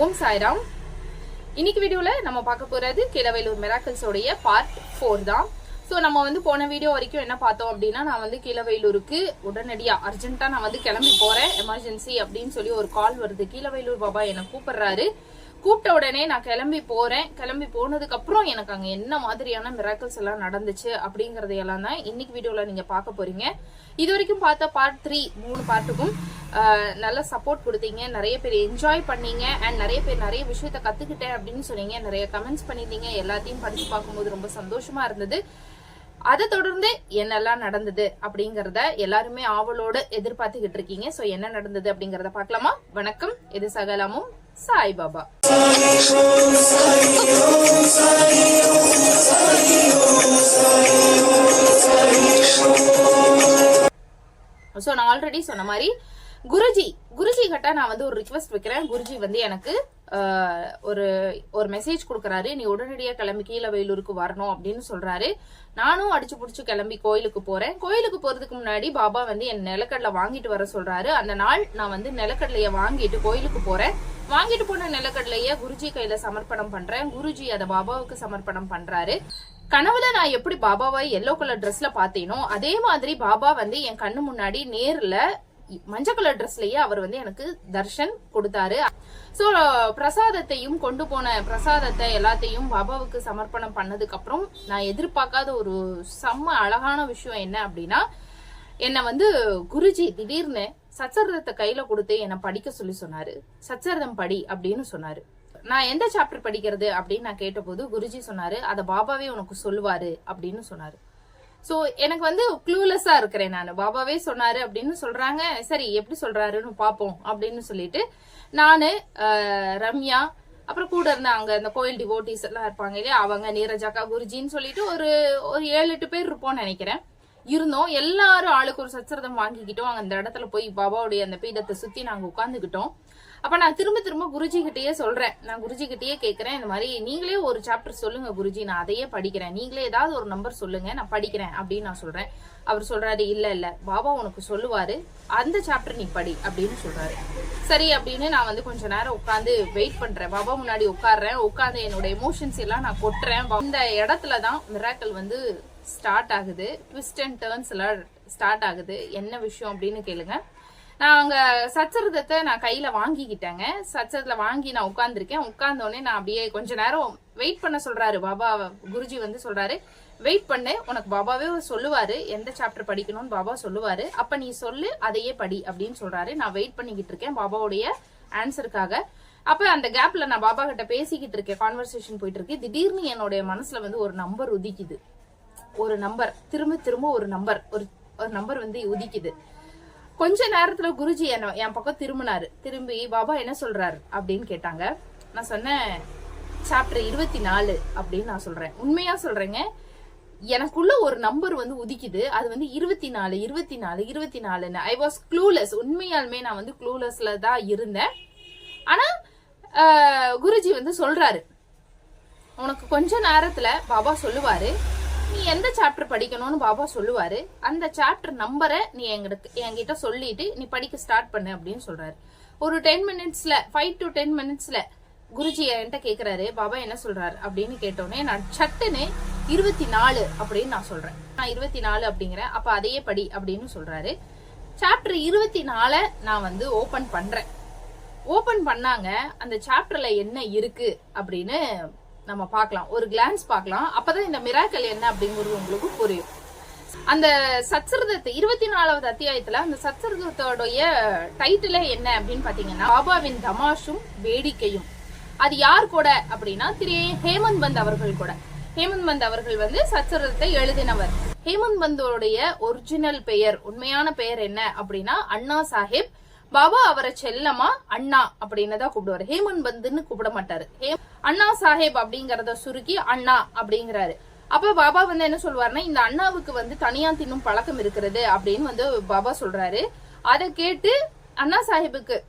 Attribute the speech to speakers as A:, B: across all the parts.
A: ஓம் சாய்ராம். இன்னைக்கு வீடியோல நம்ம பார்க்க போறது கீழவேலூர் மிராக்கிள்ஸோடைய பார்ட் ஃபோர் தான். ஸோ நம்ம வந்து போன வீடியோ வரைக்கும் என்ன பார்த்தோம் அப்படின்னா நான் வந்து கீழவேலூருக்கு உடனடியா அர்ஜென்ட்டாக நான் வந்து கிளம்பி போறேன் எமர்ஜென்சி அப்படின்னு சொல்லி ஒரு கால் வருது. கீழவேலூர் பாபா என்னை கூப்பிடுறாரு. கூப்பிட்ட உடனே நான் கிளம்பி போறேன். கிளம்பி போனதுக்கு அப்புறம் எனக்கு அங்க என்ன மாதிரியான மிராக்கிள்ஸ் எல்லாம் நடந்துச்சு அப்படிங்கறதையெல்லாம் தான் இன்னைக்கு வீடியோல நீங்க பார்க்க போறீங்க. இது வரைக்கும் பார்த்த பார்ட் த்ரீ மூணு பார்ட்டுக்கும் நல்ல சப்போர்ட் கொடுத்தீங்க. நிறைய பேர் என்ஜாய் பண்ணீங்க. அண்ட் நிறைய பேர் நிறைய விஷயத்த கத்துக்கிட்டேன் அப்படின்னு சொன்னீங்க. நிறைய கமெண்ட்ஸ் பண்ணியிருந்தீங்க. எல்லாத்தையும் படிச்சு பார்க்கும்போது ரொம்ப சந்தோஷமா இருந்தது. அதை தொடர்ந்து என்னெல்லாம் நடந்தது அப்படிங்கறத எல்லாருமே ஆவலோடு எதிர்பார்த்துக்கிட்டு இருக்கீங்க. சோ என்ன நடந்தது அப்படிங்கறத பார்க்கலாமா? வணக்கம். இது சகலமும். சாய்பாபா ஸோ நான் ஆல்ரெடி சொன்ன மாதிரி குருஜி குருஜி கிட்ட நான் வந்து ஒரு ரிக்வெஸ்ட் வைக்கிறேன். குருஜி வந்து எனக்கு ஒரு ஒரு மெசேஜ் கொடுக்குறாரு. நீ உடனடியாக கிளம்பி கீழே வயலூருக்கு வரணும் அப்படின்னு சொல்றாரு. நானும் அடிச்சு பிடிச்சி கிளம்பி கோயிலுக்கு போறேன். கோயிலுக்கு போறதுக்கு முன்னாடி பாபா வந்து என் நிலக்கடலை வாங்கிட்டு வர சொல்றாரு. அந்த நாள் நான் வந்து நிலக்கடலையை வாங்கிட்டு கோயிலுக்கு போறேன். வாங்கிட்டு போன நிலக்கடலைய குருஜி கையில சமர்ப்பணம் பண்றேன். குருஜி அதை பாபாவுக்கு சமர்ப்பணம் பண்றாரு. கனவுல நான் எப்படி பாபாவை எல்லோ கலர் ட்ரெஸ்ல பார்த்தேனோ அதே மாதிரி பாபா வந்து என் கண்ணு முன்னாடி நேர்ல மஞ்சள் கலர் ட்ரெஸ்லயே அவர் வந்து எனக்கு தர்ஷன் கொடுத்தாரு. சோ பிரசாதத்தையும் கொண்டு போன பிரசாதத்தை எல்லாத்தையும் பாபாவுக்கு சமர்ப்பணம் பண்ணதுக்கு அப்புறம் நான் எதிர்பார்க்காத ஒரு செம்ம அழகான விஷயம் என்ன அப்படின்னா என்னை வந்து குருஜி திடீர்னு சச்சரிதத்தை கையில கொடுத்து என்னை படிக்க சொல்லி சொன்னாரு. சச்சரிதம் படி அப்படின்னு சொன்னாரு. நான் எந்த சாப்டர் படிக்கிறது அப்படின்னு நான் கேட்டபோது குருஜி சொன்னாரு அதை பாபாவே உனக்கு சொல்லுவாரு அப்படின்னு சொன்னாரு. சோ எனக்கு வந்து க்ளூலெஸ்ஸா இருக்கிறேன் நான். பாபாவே சொன்னாரு அப்படின்னு சொல்றாங்க. சரி எப்படி சொல்றாருன்னு பாப்போம் அப்படின்னு சொல்லிட்டு நானு ரம்யா அப்புறம் கூட இருந்த அங்க இந்த கோயில் டிவோட்டிஸ் எல்லாம் இருப்பாங்க இல்லையா அவங்க நீரஜாக்கா குருஜின்னு சொல்லிட்டு ஒரு ஒரு ஏழு எட்டு பேர் இருப்போம்னு நினைக்கிறேன். இருந்தோம். எல்லாரும் ஆளுக்கு ஒரு சச்சரதம் வாங்கிக்கிட்டோம். அங்க அந்த இடத்துல போய் பாபாவுடைய அந்த பீடத்தை சுத்தி நாங்க உட்காந்துக்கிட்டோம் அப்ப நான் திரும்ப திரும்ப குருஜி கிட்டேயே சொல்றேன். நான் குருஜி கிட்டேயே கேக்குறேன். இந்த மாதிரி நீங்களே ஒரு சாப்டர் சொல்லுங்க குருஜி. நான் அதையே படிக்கிறேன். நீங்களே ஏதாவது ஒரு நம்பர் சொல்லுங்க. நான் படிக்கிறேன் அப்படின்னு நான் சொல்றேன். அவர் சொல்றாரு இல்ல இல்ல. பாபா உனக்கு சொல்லுவாரு. அந்த சாப்டர் நீ படி அப்படின்னு சொல்றாரு. சரி அப்படின்னு நான் வந்து கொஞ்ச நேரம் உட்காந்து வெயிட் பண்றேன். பாபா முன்னாடி உட்கார்றேன். உட்காந்து என்னோட எமோஷன்ஸ் எல்லாம் நான் கொட்டுறேன். இந்த இடத்துல தான் மிராக்கல் வந்து ஸ்டார்ட் ஆகுது. ட்விஸ்ட் அண்ட் டேர்ன்ஸ் எல்லாம் ஸ்டார்ட் ஆகுது. என்ன விஷயம் அப்படின்னு கேளுங்க. நான் அவங்க சச்சரதத்தை நான் கையில வாங்கிக்கிட்டேங்க. சச்சரத்துல வாங்கி நான் உட்கார்ந்துருக்கேன். உட்கார்ந்த உடனே நான் அப்படியே கொஞ்ச நேரம் வெயிட் பண்ண சொல்றாரு. பாபா குருஜி வந்து சொல்றாரு வெயிட் பண்ணு. உனக்கு பாபாவே சொல்லுவாரு. எந்த சாப்டர் படிக்கணும்னு பாபா சொல்லுவாரு. அப்ப நீ சொல்லு அதையே படி அப்படின்னு சொல்றாரு. நான் வெயிட் பண்ணிக்கிட்டு இருக்கேன் பாபாவுடைய ஆன்சருக்காக அப்ப அந்த கேப்ல நான் பாபா கிட்ட பேசிக்கிட்டு இருக்கேன். கான்வர்சேஷன் போயிட்டு இருக்கு. திடீர்னு என்னுடைய மனசுல வந்து ஒரு நம்பர் உதிக்குது. ஒரு நம்பர் திரும்ப திரும்ப ஒரு நம்பர் ஒரு ஒரு நம்பர் வந்து உதிக்குது. கொஞ்ச நேரத்துல குருஜி என்ன என் பக்கம் திரும்பினாரு. திரும்பி பாபா என்ன சொல்றாரு? அப்படின்னு கேட்டாங்க. நான் சொன்னேன் சாப்டர் இருபத்தி நாலு அப்படின்னு நான் சொல்றேன். உண்மையா சொல்றேங்க எனக்குள்ள ஒரு நம்பர் வந்து உதிக்குது. அது வந்து இருபத்தி நாலு இருபத்தி நாலு இருபத்தி நாலுன்னு ஐ வாஸ் க்ளூலெஸ் உண்மையாலுமே நான் வந்து க்ளூலெஸ்ல தான் இருந்தேன். ஆனா குருஜி வந்து சொல்றாரு. உனக்கு கொஞ்ச நேரத்துல பாபா சொல்லுவாரு. நீ எந்த சாப்டர் படிக்கணும்னு பாபா சொல்லுவாரு. அந்த சாப்டர் நம்பரை நீ எங்கிட்ட என்கிட்ட சொல்லிட்டு நீ படிக்க ஸ்டார்ட் பண்ணு அப்படின்னு சொல்றாரு. ஒரு டென் மினிட்ஸ்ல ஃபைவ் டு டென் மினிட்ஸ்ல குருஜி என்கிட்ட கேக்குறாரு பாபா என்ன சொல்றாரு? அப்படின்னு கேட்டோடனே நான் சட்டுன்னு இருபத்தி நாலு அப்படின்னு நான் சொல்றேன். நான் இருபத்தி நாலு அப்படிங்கிறேன் அப்ப அதையே படி அப்படின்னு சொல்றாரு. சாப்டர் இருபத்தி நாலை நான் வந்து ஓபன் பண்றேன். ஓபன் பண்ணாங்க அந்த சாப்டர்ல என்ன இருக்கு அப்படின்னு நம்ம பார்க்கலாம். ஒரு கிளான்ஸ் பார்க்கலாம். அப்பதான் இந்த மிராக்கல் என்ன அப்படிங்கிறது உங்களுக்கு புரியும். அந்த சச்சரிதத்தை இருபத்தி நாலாவது அத்தியாயத்துல அந்த சச்சரிதத்தோடைய டைட்டிலே என்ன அப்படின்னு பாத்தீங்கன்னா பாபாவின் தமாஷும் வேடிக்கையும். அது யார் கூட அப்படின்னா திரு ஹேமந்த் பந்த் அவர்கள் கூட. ஹேமந்த் பந்த் அவர்கள் வந்து சச்சரிதத்தை எழுதினவர். ஹேமந்த் பந்தோடைய ஒரிஜினல் பெயர் உண்மையான பெயர் என்ன அப்படின்னா அண்ணா சாஹிப் பாபா அவரை செல்லமா? அண்ணா அப்படின்னு தான் கூப்பிடுவாரு. ஹேமன் பந்துன்னு கூப்பிட மாட்டாரு. ஹே- அண்ணா சாஹேப் அப்படிங்கறத சுருக்கி அண்ணா அப்படிங்கிறாரு. அப்ப பாபா வந்து என்ன சொல்வாருன்னா இந்த அண்ணாவுக்கு வந்து தனியா தின்னும் பழக்கம் இருக்கிறது அப்படின்னு வந்து பாபா சொல்றாரு. அதை கேட்டு அண்ணா சாஹிப்புக்கு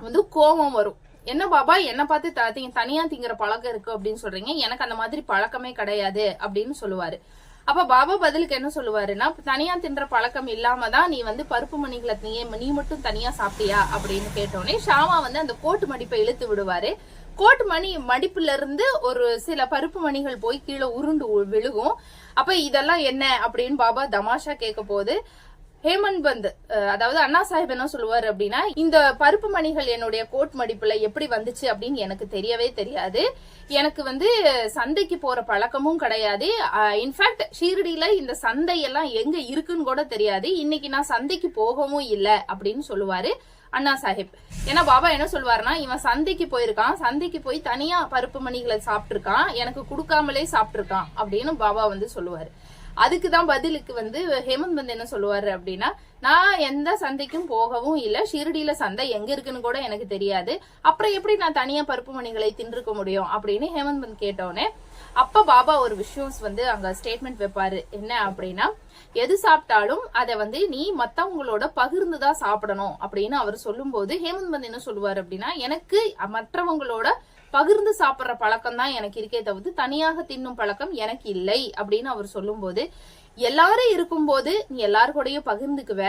A: வந்து கோபம் வரும். என்ன பாபா என்ன பார்த்து த- தி- தனியா திங்கிற பழக்கம் இருக்கு அப்படின்னு சொல்றீங்க. எனக்கு அந்த மாதிரி பழக்கமே கிடையாது அப்படின்னு சொல்லுவாரு. அப்ப பாபா பதிலுக்கு என்ன சொல்லுவாருன்னா தனியா தின்ற பழக்கம் இல்லாம தான் நீ வந்து பருப்பு மணிகளை நீ நீ மட்டும் தனியா சாப்பிட்டியா? அப்படின்னு கேட்டோடனே ஷாமா வந்து அந்த கோட்டு மடிப்பை இழுத்து விடுவாரு. கோட்டு மணி மடிப்புல இருந்து ஒரு சில பருப்பு மணிகள் போய் கீழே உருண்டு விழுகும். அப்ப இதெல்லாம் என்ன அப்படின்னு பாபா தமாஷா கேட்க போது ஹேமந்த் பந்த் அதாவது அண்ணா சாஹிப் என்ன சொல்லுவார் அப்படின்னா இந்த பருப்பு மணிகள் என்னுடைய கோட் மடிப்புல எப்படி வந்துச்சு அப்படின்னு எனக்கு தெரியவே தெரியாது. எனக்கு வந்து சந்தைக்கு போற பழக்கமும் கிடையாது. இன்ஃபேக்ட் ஷீரடியில இந்த சந்தை எல்லாம் எங்க இருக்குன்னு கூட தெரியாது. இன்னைக்கு நான் சந்தைக்கு போகவும் இல்லை அப்படின்னு சொல்லுவாரு அண்ணா சாஹிப். ஏன்னா பாபா என்ன சொல்லுவாருன்னா இவன் சந்தைக்கு போயிருக்கான். சந்தைக்கு போய் தனியா பருப்பு மணிகளை சாப்பிட்டிருக்கான். எனக்கு கொடுக்காமலே சாப்பிட்டிருக்கான் அப்படின்னு பாபா வந்து சொல்லுவாரு. அதுக்கு தான் பதிலுக்கு வந்து ஹேமந்த் வந்து என்ன சொல்லுவாரு அப்படின்னா நான் எந்த சந்தைக்கும் போகவும் இல்லை ஷிரடியில சந்தை எங்க இருக்குன்னு கூட எனக்கு தெரியாது. அப்புறம் எப்படி நான் தனியா பருப்பு மணிகளை தின்றுக்க முடியும் அப்படின்னு ஹேமந்த் பந்த் கேட்டோன்னே அப்ப பாபா ஒரு விஷயம் வந்து அங்க ஸ்டேட்மெண்ட் வைப்பாரு. என்ன அப்படின்னா எது சாப்பிட்டாலும் அதை வந்து நீ மத்தவங்களோட பகிர்ந்து தான் சாப்பிடணும். அப்படின்னு அவர் சொல்லும்போது ஹேமந்த் பந்த் என்ன சொல்லுவாரு அப்படின்னா எனக்கு மற்றவங்களோட பகிர்ந்து சாப்பிடுற பழக்கம் தான் எனக்கு இருக்கே தவிர்த்து தனியாக தின்னும் பழக்கம் எனக்கு இல்லை அப்படின்னு அவர் சொல்லும்போது எல்லாரும் இருக்கும்போது நீ எல்லாரு கூடயும் பகிர்ந்துக்குவ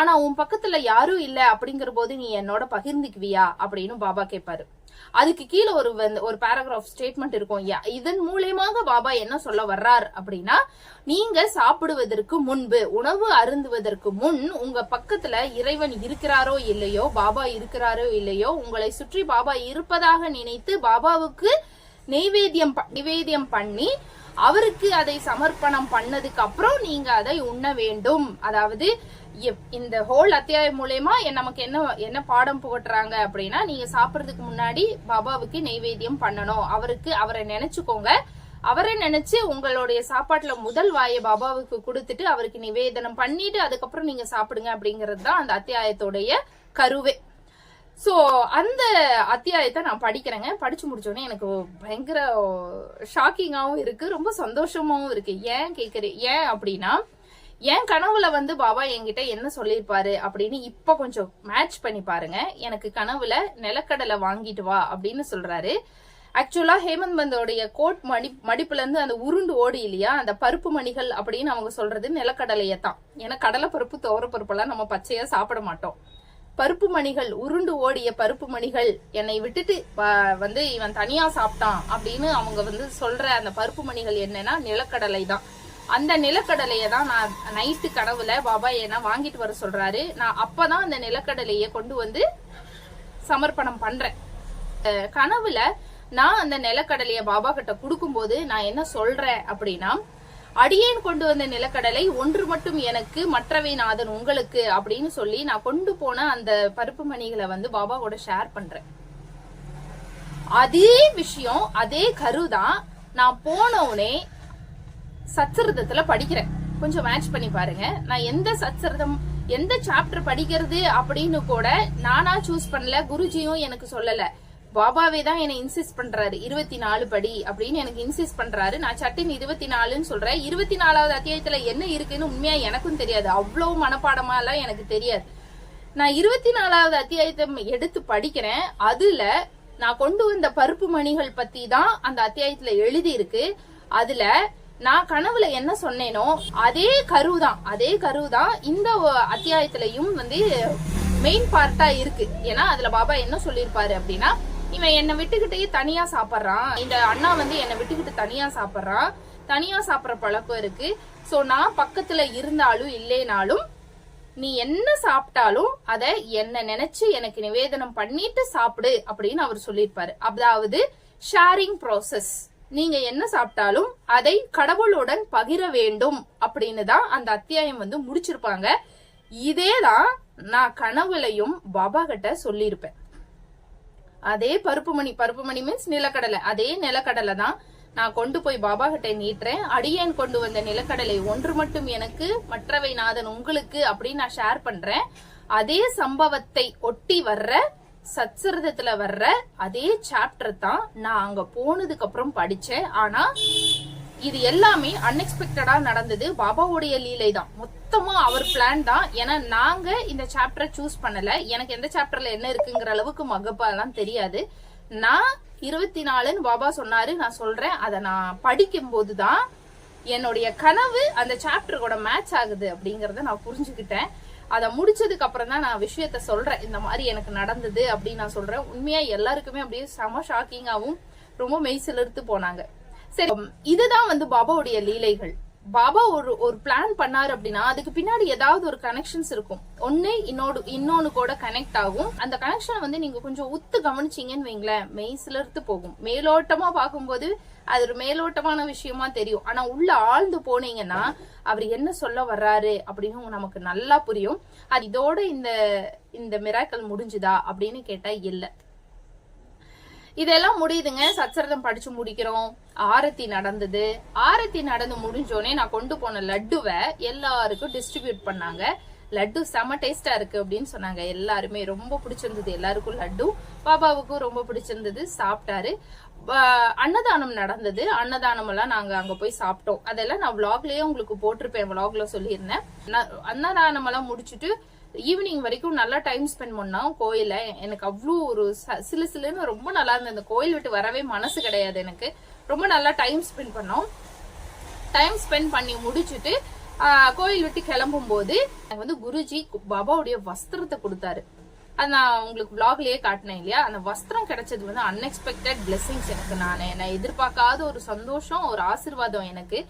A: ஆனா உன் பக்கத்துல யாரும் இல்ல அப்படிங்கிற போது நீ என்னோட பகிர்ந்துக்குவியா அப்படின்னு பாபா கேட்பாரு. அதுக்கு கீழே ஒரு ஒரு பேராகிராஃப் ஸ்டேட்மெண்ட் இருக்கும். இதன் மூலியமாக பாபா என்ன சொல்ல வர்றார் அப்படின்னா நீங்க சாப்பிடுவதற்கு முன்பு உணவு அருந்துவதற்கு முன் உங்க பக்கத்துல இறைவன் இருக்கிறாரோ இல்லையோ பாபா இருக்கிறாரோ இல்லையோ உங்களை சுற்றி பாபா இருப்பதாக நினைத்து பாபாவுக்கு நெய்வேத்தியம் ப- நிவேத்தியம் பண்ணி அவருக்கு அதை சமர்ப்பணம் பண்ணதுக்கு அப்புறம் நீங்க அதை உண்ண வேண்டும். அதாவது இந்த ஹோல் அத்தியாயம் மூலயமா நமக்கு என்ன என்ன பாடம் புகட்டுறாங்க அப்படின்னா நீங்க சாப்பிட்றதுக்கு முன்னாடி பாபாவுக்கு நெய்வேத்தியம் பண்ணணும். அவருக்கு அவரை நினைச்சுக்கோங்க. அவரை நினைச்சு உங்களுடைய சாப்பாட்டுல முதல் வாயை பாபாவுக்கு கொடுத்துட்டு அவருக்கு நிவேதனம் பண்ணிட்டு அதுக்கப்புறம் நீங்க சாப்பிடுங்க அப்படிங்கிறது தான் அந்த அத்தியாயத்தோடைய கருவே. சோ அந்த அத்தியாயத்தை நான் படிக்கிறேங்க. படிச்சு முடிச்சோடனே எனக்கு பயங்கர ஷாக்கிங்காவும் இருக்கு. ரொம்ப சந்தோஷமாவும் இருக்கு. ஏன் கேக்குறேன் ஏன் அப்படின்னா என் கனவுல வந்து பாபா என்கிட்ட என்ன சொல்லியிருப்பாரு அப்படின்னு இப்ப கொஞ்சம் மேட்ச் பண்ணி பாருங்க. எனக்கு கனவுல நிலக்கடலை வாங்கிட்டு வா அப்படின்னு சொல்றாரு. ஆக்சுவலா ஹேமந்த் பந்தோடைய கோட் மடி மடிப்புல இருந்து அந்த உருண்டு ஓடி இல்லையா? அந்த பருப்பு மணிகள் அப்படின்னு அவங்க சொல்றது நிலக்கடலையை தான். ஏன்னா கடலை பருப்பு தோர பருப்பெல்லாம் நம்ம பச்சையா சாப்பிட மாட்டோம். பருப்பு மணிகள் உருண்டு ஓடிய பருப்பு மணிகள் என்னை விட்டுட்டு வந்து இவன் தனியா சாப்பிட்டான் அப்படின்னு அவங்க வந்து சொல்ற அந்த பருப்பு மணிகள் என்னன்னா நிலக்கடலை தான். அந்த நிலக்கடலையை தான் நான் நைட்டு கனவுல பாபா என்ன வாங்கிட்டு வர சொல்றாரு. நான் அப்பதான் அந்த நிலக்கடலையை கொண்டு வந்து சமர்ப்பணம் பண்றேன். கனவுல நான் அந்த நிலக்கடலைய பாபா கிட்ட கொடுக்கும்போது நான் என்ன சொல்றேன் அப்படின்னா அடியேன் கொண்டு வந்த நிலக்கடலை ஒன்று மட்டும் எனக்கு மற்றவை நாதன் உங்களுக்கு அப்படின்னு சொல்லி நான் கொண்டு போன அந்த பருப்பு மணிகளை வந்து பாபா கூட ஷேர் பண்றேன். அதே விஷயம் அதே கருதான் நான் போனவுடனே சச்சரிதத்துல படிக்கிறேன். கொஞ்சம் மேட்ச் பண்ணி பாருங்க. நான் எந்த சச்சரிதம் எந்த சாப்டர் படிக்கிறது அப்படின்னு கூட நானா சூஸ் பண்ணல. குருஜியும் எனக்கு சொல்லல. பாபாவே தான் என்னை இன்சிஸ்ட் பண்றாரு. இருபத்தி நாலு படி அப்படின்னு எனக்கு இன்சிஸ்ட் பண்றாரு. நான் சட்டின் இருபத்தி நாலுன்னு சொல்றேன். இருபத்தி நாலாவது அத்தியாயத்துல என்ன இருக்குன்னு உண்மையா எனக்கும் தெரியாது. அவ்வளவு மனப்பாடமா எல்லாம் எனக்கு தெரியாது. நான் இருபத்தி நாலாவது அத்தியாயத்தை எடுத்து படிக்கிறேன். அதுல நான் கொண்டு வந்த பருப்பு மணிகள் பத்தி தான் அந்த அத்தியாயத்துல எழுதி இருக்கு அதுல நான் கனவுல என்ன சொன்னேனோ அதே கருதான் அதே கருதான் இந்த அத்தியாயத்திலையும் வந்து மெயின் பார்ட்டா இருக்கு. ஏன்னா அதுல பாபா என்ன சொல்லியிருப்பாரு அப்படின்னா இவன் என்னை விட்டுக்கிட்டே தனியா சாப்பிட்றான். இந்த அண்ணா வந்து என்னை விட்டுக்கிட்டு தனியா சாப்பிட்றான். தனியா சாப்பிட்ற பழக்கம் இருக்கு. ஸோ நான் பக்கத்துல இருந்தாலும் இல்லைனாலும் நீ என்ன சாப்பிட்டாலும் அதை என்ன நினைச்சு எனக்கு நிவேதனம் பண்ணிட்டு சாப்பிடு அப்படின்னு அவர் சொல்லியிருப்பாரு. அதாவது ஷேரிங் ப்ராசஸ் நீங்க என்ன சாப்பிட்டாலும் அதை கடவுளுடன் பகிர வேண்டும் அப்படின்னு தான் அந்த அத்தியாயம் வந்து முடிச்சிருப்பாங்க. இதேதான் நான் கனவுலையும் பாபா கிட்ட சொல்லியிருப்பேன். அதே பருப்பு மணி பருப்பு மணி மீன்ஸ் நிலக்கடலை. அதே நிலக்கடலை தான் நான் கொண்டு போய் பாபா கிட்ட நீட்டுறேன். அடியேன் கொண்டு வந்த நிலக்கடலை ஒன்று மட்டும் எனக்கு மற்றவை நாதன் உங்களுக்கு அப்படின்னு நான் ஷேர் பண்றேன். அதே சம்பவத்தை ஒட்டி வர்ற சத்சரிதத்துல வர்ற அதே சாப்டர் தான் நான் அங்க போனதுக்கு அப்புறம் படிச்சேன். ஆனா இது எல்லாமே அன்எக்ஸ்பெக்டடா நடந்தது. பாபாவுடைய லீலை தான். மொத்தமா அவர் பிளான் தான். ஏன்னா நாங்க இந்த சாப்டரை சூஸ் பண்ணல. எனக்கு எந்த சாப்டர்ல என்ன இருக்குங்கிற அளவுக்கு மகப்பா எல்லாம் தெரியாது. நான் இருபத்தி நாலுன்னு பாபா சொன்னாரு. நான் சொல்றேன். அதை நான் படிக்கும் போதுதான் என்னுடைய கனவு அந்த சாப்டர் மேட்ச் ஆகுது அப்படிங்கறத நான் புரிஞ்சுக்கிட்டேன். அதை முடிச்சதுக்கு அப்புறம் தான் நான் விஷயத்த சொல்றேன். இந்த மாதிரி எனக்கு நடந்தது அப்படின்னு நான் சொல்றேன். உண்மையா எல்லாருக்குமே அப்படியே செம ஷாக்கிங்காவும் ரொம்ப மெய்சிலிருத்து போனாங்க. சரி இதுதான் வந்து பாபாவுடைய லீலைகள். பாபா ஒரு ஒரு பிளான் பண்ணாரு அப்படின்னா அதுக்கு பின்னாடி ஏதாவது ஒரு கனெக்ஷன்ஸ் இருக்கும். ஒன்னு இன்னொரு இன்னொன்னு கூட கனெக்ட் ஆகும். அந்த கனெக்ஷன் வந்து நீங்க கொஞ்சம் உத்து கவனிச்சீங்கன்னு வைங்களேன். மெய் சிலர்த்து போகும். மேலோட்டமா பார்க்கும்போது அது ஒரு மேலோட்டமான விஷயமா தெரியும். ஆனா உள்ள ஆழ்ந்து போனீங்கன்னா அவர் என்ன சொல்ல வர்றாரு அப்படின்னு நமக்கு நல்லா புரியும். அது இதோட இந்த இந்த மிராக்கல் முடிஞ்சுதா அப்படின்னு கேட்டா இல்ல. இதெல்லாம் முடியுதுங்க. சச்சரதம் படிச்சு முடிக்கிறோம். ஆரத்தி நடந்தது. ஆரத்தி நடந்து முடிஞ்சோடனே நான் கொண்டு போன லட்டுவை எல்லாருக்கும் டிஸ்ட்ரிபியூட் பண்ணாங்க. லட்டு செம டேஸ்டா இருக்கு அப்படின்னு சொன்னாங்க. எல்லாருமே ரொம்ப பிடிச்சிருந்தது. எல்லாருக்கும் லட்டு பாபாவுக்கும் ரொம்ப பிடிச்சிருந்தது. சாப்பிட்டாரு. அன்னதானம் நடந்தது. அன்னதானம் எல்லாம் நாங்க அங்க போய் சாப்பிட்டோம். அதெல்லாம் நான் விளாக்லயே உங்களுக்கு போட்டிருப்பேன். விளாக்ல சொல்லியிருந்தேன். நான் அன்னதானம் எல்லாம் முடிச்சுட்டு ஈவினிங் வரைக்கும் நல்லா டைம் ஸ்பெண்ட் பண்ணோம் கோயில எனக்கு அவ்வளோ ஒரு ச- சிலு சிலுன்னு ரொம்ப நல்லா இருந்தது. அந்த கோயில் விட்டு வரவே மனசு கிடையாது எனக்கு. ரொம்ப நல்லா டைம் ஸ்பெண்ட் பண்ணோம். டைம் ஸ்பெண்ட் பண்ணி முடிச்சுட்டு கோயில் விட்டு கிளம்பும் போது எனக்கு வந்து குருஜி பாபாவுடைய வஸ்திரத்தை கொடுத்தாரு. அது நான் உங்களுக்கு பிளாக்லயே காட்டினேன் இல்லையா? அந்த வஸ்திரம் கிடைச்சது வந்து அன்எக்ஸ்பெக்டட் பிளெஸிங்ஸ் எனக்கு நான் நான் எதிர்பார்க்காத ஒரு சந்தோஷம் ஒரு ஆசிர்வாதம் எனக்கு.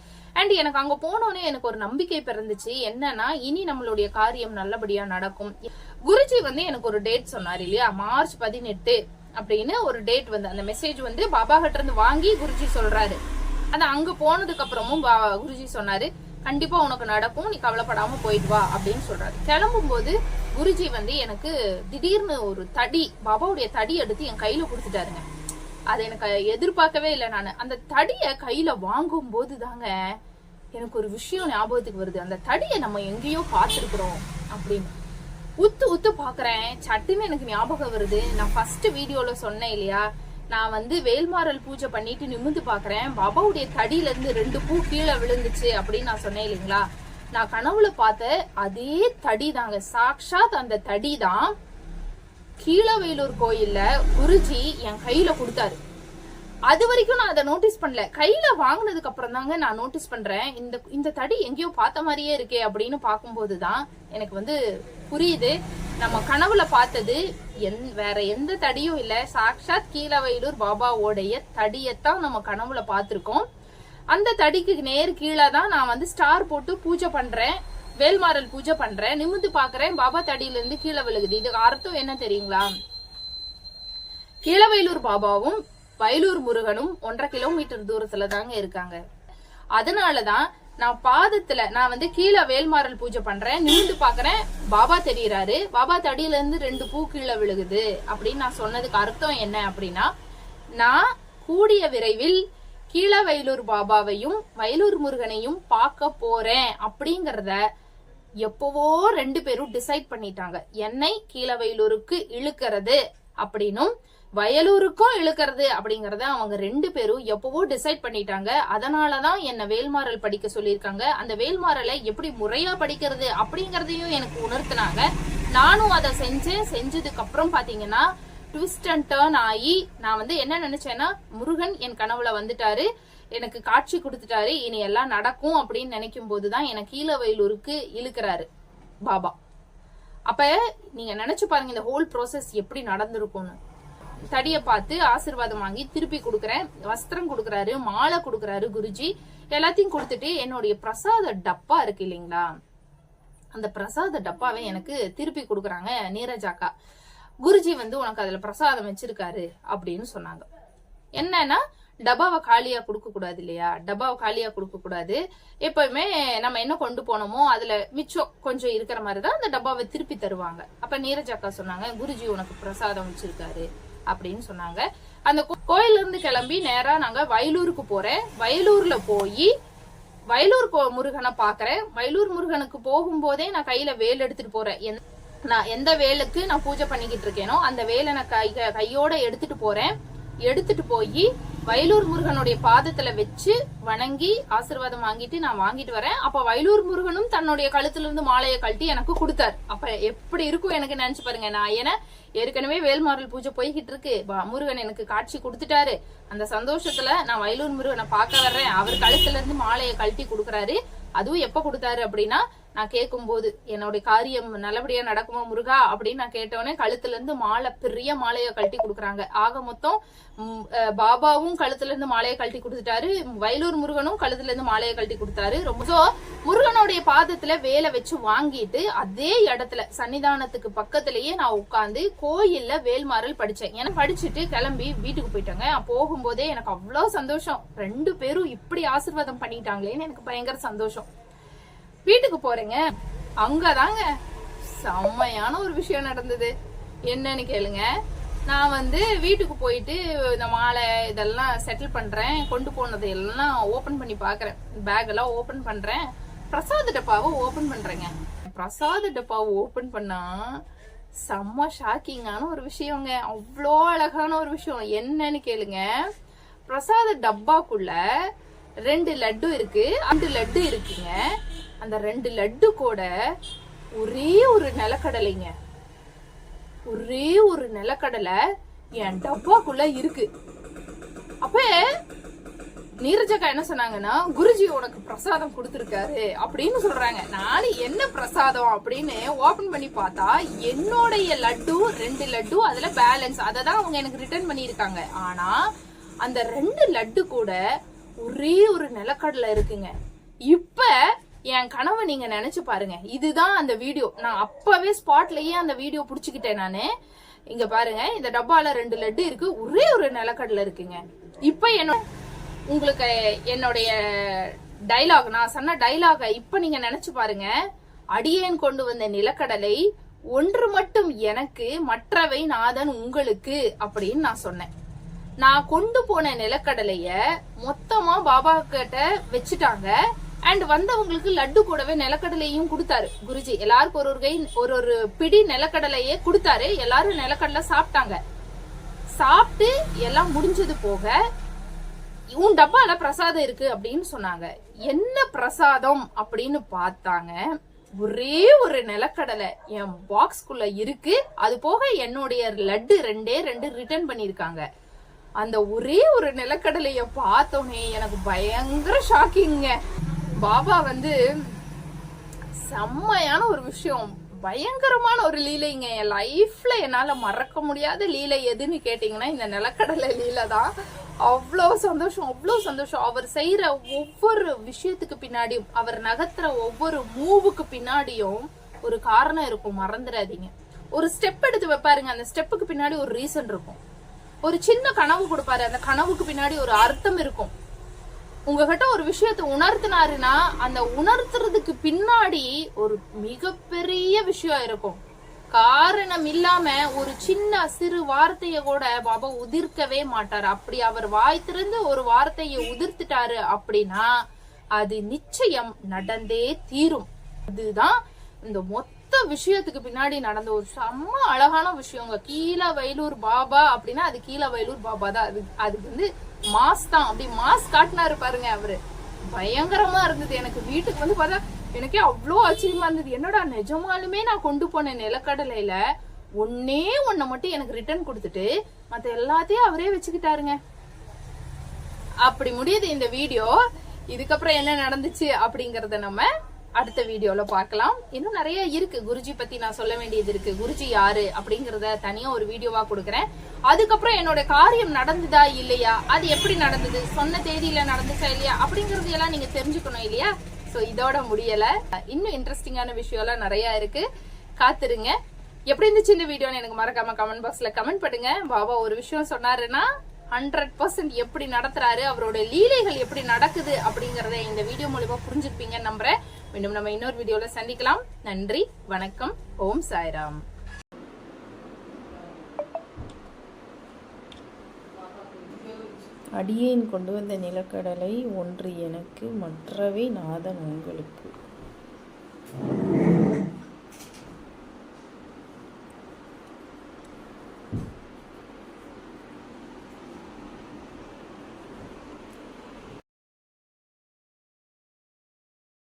A: அண்ட் எனக்கு அங்க போனோடனே எனக்கு ஒரு நம்பிக்கை பிறந்துச்சு. என்னன்னா இனி நம்மளுடைய காரியம் நல்லபடியா நடக்கும். குருஜி வந்து எனக்கு ஒரு டேட் சொன்னார் இல்லையா? மார்ச் பதினெட்டு. அப்படின்னு ஒரு டேட் வந்து அந்த மெசேஜ் வந்து பாபா கிட்ட இருந்து வாங்கி குருஜி சொல்றாரு. அது அங்க போனதுக்கு அப்புறமும் குருஜி சொன்னாரு கண்டிப்பா உனக்கு நடக்கும் நீ கவலைப்படாம போயிட்டு வா அப்படின்னு சொல்றாரு. கிளம்பும் போது குருஜி வந்து எனக்கு திடீர்னு ஒரு தடி பாபாவுடைய தடி எடுத்து என் கையில கொடுத்துட்டாருங்க. அது எனக்கு எதிர்பார்க்கவே இல்லை நான். அந்த தடியை கையில வாங்கும் போது தாங்க எனக்கு ஒரு விஷயம் ஞாபகத்துக்கு வருது. அந்த தடியை நம்ம எங்கேயோ பார்த்துருக்குறோம் அப்படின்னு. உத்து உத்து பாக்குறேன் சட்டுன்னு எனக்கு ஞாபகம் வருது. நான் ஃபர்ஸ்ட் வீடியோல சொன்னேன் இல்லையா? நான் வந்து வேல்மாறல் பூஜை பண்ணிட்டு நிமிந்து பாக்குறேன் பாபாவுடைய தடியில இருந்து ரெண்டு பூ கீழே விழுந்துச்சு அப்படின்னு நான் சொன்னேன் இல்லைங்களா? நான் கனவுல பார்த்த அதே தடி தாங்க சாக்ஷாத் அந்த தடி தான் கீழவேலூர் கோயில்ல குருஜி என் கையில கொடுத்தாரு. அது வரைக்கும் நான் அதை நோட்டீஸ் பண்ணல. கையில வாங்கினதுக்கு அப்புறம் தாங்க நான் நோட்டீஸ் பண்றேன். இந்த இந்த தடி எங்கேயோ பார்த்த மாதிரியே இருக்கே அப்படின்னு பார்க்கும்போது தான் எனக்கு வந்து புரியுது. நம்ம கனவுல பார்த்தது எந் வேற எந்த தடியும் இல்ல. சாக்ஷாத் கீழவயலூர் பாபாவோடைய தடியத்தான் நம்ம கனவுல பார்த்திருக்கோம். அந்த தடிக்கு நேர் கீழே தான் நான் வந்து ஸ்டார் போட்டு பூஜை பண்றேன். வேல்மாறல் பூஜை பண்றேன். நிமிந்து பாக்குறேன் பாபா தடியில இருந்து கீழே விழுகுது. இதுக்கு அர்த்தம் என்ன தெரியுங்களா? கீழவயலூர் பாபாவும் வயலூர் முருகனும் ஒன்றரை கிலோமீட்டர் தூரத்துல தாங்க இருக்காங்க. அதனாலதான் நான் பாதத்துல நான் வந்து கீழே வேல்மாறல் பூஜை பண்றேன் நிமிந்து பாக்குறேன் பாபா தெரியறாரு. பாபா தடியில இருந்து ரெண்டு பூ கீழே விழுகுது அப்படின்னு நான் சொன்னதுக்கு அர்த்தம் என்ன அப்படின்னா நான் கூடிய விரைவில் கீழவயலூர் பாபாவையும் வயலூர் முருகனையும் பார்க்க போறேன் அப்படிங்கறத எப்பவோ ரெண்டு பேரும் டிசைட் பண்ணிட்டாங்க. என்னை கீழவயலூருக்கு இழுக்கிறது அப்படின்னும் வயலூருக்கும் இழுக்கிறது அப்படிங்கறத அவங்க ரெண்டு பேரும் எப்பவோ டிசைட் பண்ணிட்டாங்க. அதனாலதான் என்ன வேல்மாறல் படிக்க சொல்லியிருக்காங்க. அந்த வேல்மாறலை எப்படி முறையா படிக்கிறது அப்படிங்கறதையும் எனக்கு உணர்த்தினாங்க. நானும் அதை செஞ்சேன். செஞ்சதுக்கு அப்புறம் பாத்தீங்கன்னா ட்விஸ்ட் அண்ட் டேர்ன் ஆகி நான் வந்து என்ன நினைச்சேன்னா முருகன் என் கனவுல வந்துட்டாரு. எனக்கு காட்சி கொடுத்துட்டாரு. இனி எல்லாம் நடக்கும் அப்படின்னு நினைக்கும் போதுதான் எனக்கு கீழவயலூருக்கு இழுக்கிறாரு பாபா. அப்ப நீங்க நினைச்சு பாருங்க இந்த ஹோல் ப்ராசஸ் எப்படி நடந்திருக்கும்னு. தடிய பார்த்து ஆசீர்வாதம் வாங்கி திருப்பி கொடுக்கறேன். வஸ்திரம் கொடுக்கறாரு மாலை கொடுக்கறாரு குருஜி. எல்லாத்தையும் கொடுத்துட்டு என்னுடைய பிரசாத டப்பா இருக்கு இல்லைங்களா? அந்த பிரசாத டப்பாவை எனக்கு திருப்பி கொடுக்கறாங்க நீரஜாக்கா. குருஜி வந்து உனக்கு அதுல பிரசாதம் வச்சிருக்காரு அப்படின்னு சொன்னாங்க. என்னன்னா டப்பாவை காலியா கொடுக்க கூடாது இல்லையா? டப்பாவை காலியா கொடுக்க கூடாது. எப்பவுமே நம்ம என்ன கொண்டு போனோமோ அதுல மிச்சம் கொஞ்சம் இருக்கிற மாதிரி தான் அந்த டப்பாவை திருப்பி தருவாங்க. அப்ப நீரஜ் அக்கா சொன்னாங்க குருஜி உனக்கு பிரசாதம் வச்சிருக்காரு. அப்படின்னு சொன்னாங்க. அந்த கோ- இருந்து கிளம்பி நேரா நாங்க வயலூருக்கு போறேன். வயலூர்ல போய் வயலூர் கோ- முருகனை பாக்குறேன். வயலூர் முருகனுக்கு போகும்போதே நான் கையில வேல் எடுத்துட்டு போறேன். நான் எந்த வேலுக்கு நான் பூஜை பண்ணிக்கிட்டு இருக்கேனோ அந்த வேலை நான் கை கையோட எடுத்துட்டு போறேன். எடுத்துட்டு போய் வயலூர் முருகனுடைய பாதத்துல வச்சு வணங்கி ஆசீர்வாதம் வாங்கிட்டு நான் வாங்கிட்டு வரேன். அப்ப வயலூர் முருகனும் தன்னுடைய கழுத்துல இருந்து மாலையை கழட்டி எனக்கு கொடுத்தாரு. அப்ப எப்படி இருக்கும் எனக்கு நினைச்சு பாருங்க. நான் ஏன்னா ஏற்கனவே வேல்மாறல் பூஜை போய்கிட்டு இருக்கு. முருகன் எனக்கு காட்சி கொடுத்துட்டாரு. அந்த சந்தோஷத்துல நான் வயலூர் முருகனை பார்க்க வர்றேன். அவர் கழுத்துல இருந்து மாலையை கழட்டி கொடுக்கறாரு. அதுவும் எப்ப கொடுத்தாரு அப்படின்னா நான் கேட்கும்போது என்னுடைய காரியம் நல்லபடியா நடக்குமா முருகா? அப்படின்னு நான் கேட்டவொடனே கழுத்துல இருந்து மாலை பெரிய மாலையை கழட்டி கொடுக்குறாங்க. ஆக மொத்தம் பாபாவும் கழுத்துல இருந்து மாலையை கழட்டி கொடுத்துட்டாரு. வயலூர் முருகனும் கழுத்துல இருந்து மாலையை கழட்டி கொடுத்தாரு. ரொம்ப முருகனுடைய பாதத்துல வேலை வச்சு வாங்கிட்டு அதே இடத்துல சன்னிதானத்துக்கு பக்கத்திலேயே நான் உட்காந்து கோயில்ல வேல்மாறல் படிச்சேன். ஏன்னா படிச்சுட்டு கிளம்பி வீட்டுக்கு போயிட்டாங்க. நான் போகும்போதே எனக்கு அவ்வளவு சந்தோஷம். ரெண்டு பேரும் இப்படி ஆசீர்வாதம் பண்ணிட்டாங்களேன்னு எனக்கு பயங்கர சந்தோஷம். வீட்டுக்கு போறேங்க? அங்கதாங்க. செம்மையான ஒரு விஷயம் நடந்தது. என்னன்னு கேளுங்க. நான் வந்து வீட்டுக்கு போயிட்டு இந்த மாலை இதெல்லாம் செட்டில் பண்றேன். கொண்டு போனதை எல்லாம் ஓபன் பண்ணி பாக்குறேன். பேக் எல்லாம் ஓபன் பண்றேன். பிரசாத டப்பாவை ஓபன் பண்றேங்க. பிரசாத டப்பாவை ஓபன் பண்ணா செம்ம ஷாக்கிங்கான ஒரு விஷயங்க. அவ்வளோ அழகான ஒரு விஷயம். என்னன்னு கேளுங்க. பிரசாத டப்பாக்குள்ள ரெண்டு லட்டு இருக்கு. ரெண்டு லட்டு இருக்குங்க. அந்த ரெண்டு லட்டு கூட ஒரே ஒரு நிலக்கடலைங்க. ஒரே ஒரு நிலக்கடலை என் டப்பாக்குள்ள இருக்கு. அப்ப நீரஜக்கா என்ன சொன்னாங்கன்னா குருஜி உனக்கு பிரசாதம் கொடுத்துருக்காரு அப்படின்னு சொல்றாங்க. நானும் என்ன பிரசாதம் அப்படின்னு ஓபன் பண்ணி பார்த்தா என்னுடைய லட்டு ரெண்டு லட்டு அதுல பேலன்ஸ் அதை தான் அவங்க எனக்கு ரிட்டர்ன் பண்ணியிருக்காங்க. ஆனா அந்த ரெண்டு லட்டு கூட ஒரே ஒரு நிலக்கடலை இருக்குங்க. இப்ப என் கனவை நீங்க நினைச்சு பாருங்க. இதுதான் அந்த வீடியோ. நான் அப்பவே ஸ்பாட்லயே அந்த வீடியோ புடிச்சுக்கிட்டேன் நானு. இங்க பாருங்க இந்த டப்பால ரெண்டு லட்டு இருக்கு. ஒரே ஒரு நிலக்கடலை இருக்குங்க. இப்ப என்னோட உங்களுக்கு என்னுடைய டைலாக் நான் சொன்ன டைலாக இப்ப நீங்க நினைச்சு பாருங்க. அடியேன் கொண்டு வந்த நிலக்கடலை ஒன்று மட்டும் எனக்கு மற்றவை நாதன் உங்களுக்கு அப்படின்னு நான் சொன்னேன். நான் கொண்டு போன நிலக்கடலைய மொத்தமா பாபா கிட்ட வச்சுட்டாங்க. அண்ட் வந்தவங்களுக்கு லட்டு கூடவே நிலக்கடலையும் கொடுத்தாரு. குருஜி எல்லாருக்கும் ஒரு ஒரு கை ஒரு ஒரு பிடி நிலக்கடலையே கொடுத்தாரு. எல்லாரும் நிலக்கடலை சாப்பிட்டாங்க. சாப்பிட்டு எல்லாம் முடிஞ்சது போக உன் டப்பால பிரசாதம் இருக்கு அப்படின்னு சொன்னாங்க. என்ன பிரசாதம்? அப்படின்னு பார்த்தாங்க. ஒரே ஒரு நிலக்கடலை என் பாக்ஸ்குள்ள இருக்கு. அது போக என்னுடைய லட்டு ரெண்டே ரெண்டு ரிட்டர்ன் பண்ணிருக்காங்க அந்த ஒரே ஒரு நிலக்கடலைய பார்த்தோன்னே எனக்கு பயங்கர ஷாக்கிங்க பாபா வந்து செம்மையான ஒரு விஷயம். பயங்கரமான ஒரு லீலைங்க. என் லைஃப்ல என்னால மறக்க முடியாத லீலை எதுன்னு கேட்டீங்கன்னா இந்த நிலக்கடலை லீலை தான். அவ்வளோ சந்தோஷம் அவ்வளோ சந்தோஷம். அவர் செய்கிற ஒவ்வொரு விஷயத்துக்கு பின்னாடியும் அவர் நகர்த்துற ஒவ்வொரு மூவுக்கு பின்னாடியும் ஒரு காரணம் இருக்கும். மறந்துடாதீங்க. ஒரு ஸ்டெப் எடுத்து வைப்பாருங்க. அந்த ஸ்டெப்புக்கு பின்னாடி ஒரு ரீசன் இருக்கும். ஒரு சின்ன கனவு கொடுப்பாரு. அந்த கனவுக்கு பின்னாடி ஒரு அர்த்தம் இருக்கும். உங்ககிட்ட ஒரு விஷயத்த உணர்த்தினாருன்னா அந்த உணர்த்துறதுக்கு பின்னாடி ஒரு மிகப்பெரிய விஷயம் இருக்கும். காரணம் இல்லாம ஒரு சின்ன சிறு வார்த்தைய கூட பாபா உதிர்க்கவே மாட்டாரு. அப்படி அவர் வாய் திறந்து ஒரு வார்த்தையை உதிர்த்துட்டாரு அப்படின்னா அது நிச்சயம் நடந்தே தீரும். அதுதான் இந்த மொத்த விஷயத்துக்கு பின்னாடி நடந்த ஒரு செம்ம அழகான விஷயங்க. கீழ வயலூர் பாபா அப்படின்னா அது கீழ வயலூர் பாபா தான். அது அது வந்து மாஸ் தான். அப்படி மாஸ் காட்டினாரு பாருங்க அவரு. பயங்கரமா இருந்தது. எனக்கு வீட்டுக்கு வந்து பார்த்தா எனக்கே அவ்வளோ ஆச்சரியமா இருந்தது. என்னடா நிஜமாலுமே நான் கொண்டு போன நிலக்கடலையில ஒன்னே ஒன்ன மட்டும் எனக்கு ரிட்டர்ன் கொடுத்துட்டு மத்த எல்லாத்தையும் அவரே வச்சுக்கிட்டாருங்க. அப்படி முடியுது இந்த வீடியோ இதுக்கப்புறம் என்ன நடந்துச்சு அப்படிங்கறத நம்ம அடுத்த வீடியோல பார்க்கலாம். இன்னும் நிறைய இருக்கு. குருஜி பத்தி நான் சொல்ல வேண்டியது இருக்கு. குருஜி யாரு அப்படிங்கறத தனியா ஒரு வீடியோவா கொடுக்கறேன். அதுக்கப்புறம் என்னோட காரியம் நடந்ததா இல்லையா? அது எப்படி நடந்தது? சொன்ன தேதியில நடந்துச்சா இல்லையா? அப்படிங்கறது எல்லாம் நீங்க தெரிஞ்சுக்கணும் இல்லையா? சோ இதோட முடியல. இன்னும் இன்ட்ரெஸ்டிங்கான விஷயம் எல்லாம் நிறைய இருக்கு. காத்துருங்க. எப்படி இருந்துச்சு இந்த வீடியோன்னு எனக்கு மறக்காம கமெண்ட் பாக்ஸ்ல கமெண்ட் பண்ணுங்க. பாபா ஒரு விஷயம் சொன்னாருன்னா ஹண்ட்ரட் பர்சன்ட் எப்படி நடத்துறாரு அவரோட லீலைகள் எப்படி நடக்குது அப்படிங்கறத இந்த வீடியோ மூலிமா புரிஞ்சிருப்பீங்கன்னு நம்புறேன். மீண்டும் நம்ம இன்னொரு வீடியோல சந்திக்கலாம். நன்றி வணக்கம் ஓம் சாய்ராம்.
B: அடியேன் கொண்டு வந்த நிலக்கடலை ஒன்று எனக்கு மற்றவை நாதன் உங்களுக்கு.